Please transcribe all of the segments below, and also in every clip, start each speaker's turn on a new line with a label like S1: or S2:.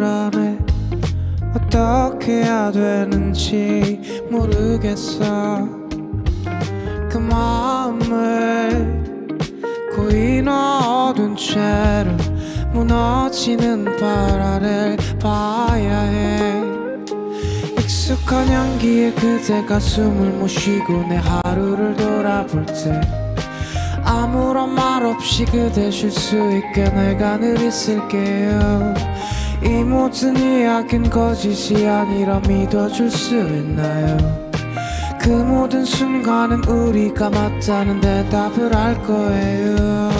S1: 불안해 어떻게 해야 되는지 모르겠어. 그 마음을 고이 넣어둔 채로 무너지는 발 아래를 봐야 해. 익숙한 향기에 그대가 숨을 못 쉬고 내 하루를 돌아볼 때 아무런 말 없이 그대 쉴 수 있게 내가 늘 있을게요 이 모든 이야기는 거짓이 아니라 믿어줄 수 있나요? 그 모든 순간은 우리가 맞다는 대답을 할 거예요.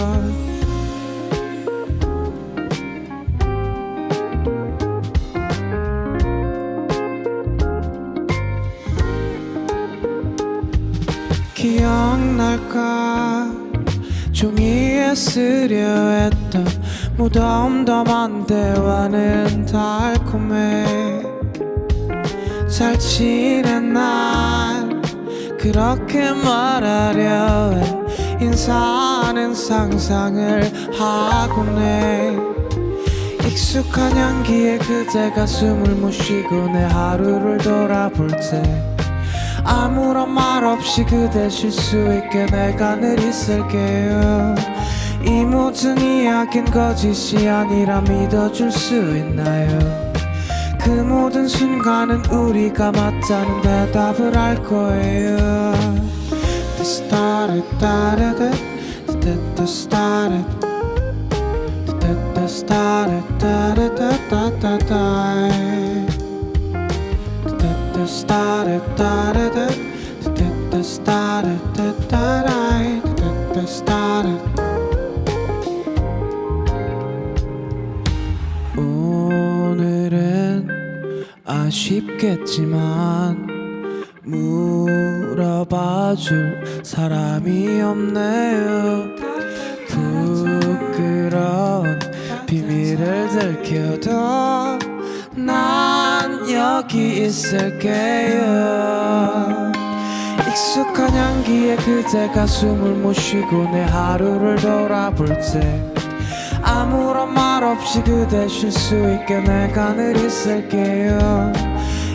S1: 기억날까 종이에 쓰려 했던 무덤덤한 대화는 달콤해. 잘 지낸 날 그렇게 말하려 해 인사하는 상상을 하곤 해 익숙한 향기에 그대가 숨을 못 쉬고 내 하루를 돌아볼 때 아무런 말 없이 그대 쉴 수 있게 내가 늘 있을게요 이 모든 이야기는 거짓이 아니라 믿어줄 수 있나요 그 모든 순간은 우리가 맞다는 대답을 할 거예요. The started, started, the 오늘은 아쉽겠지만 물어봐줄 사람이 없네요. 부끄러운 비밀을 들켜도 난 있을게요. 익숙한 향기에 그대가 숨을 못 쉬고 내 하루를 돌아볼 때 아무런 말 없이 그대 쉴 수 있게 내가 늘 있을게요.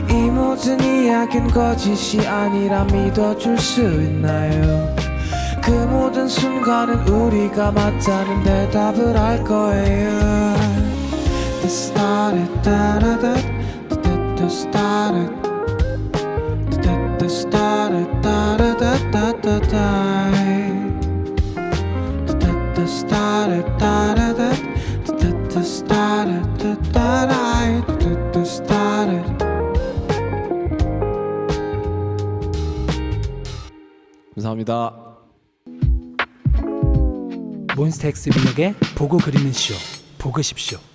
S1: 이 모든 이야기는 거짓이 아니라 믿어줄 수 있나요? 그 모든 순간은 우리가 맞다는 대답을 할 거예요. The started, da-da-da, the started,
S2: 감사합니다.
S3: 몬스타엑스 민혁의 보고 그리는 쇼 보고 싶쇼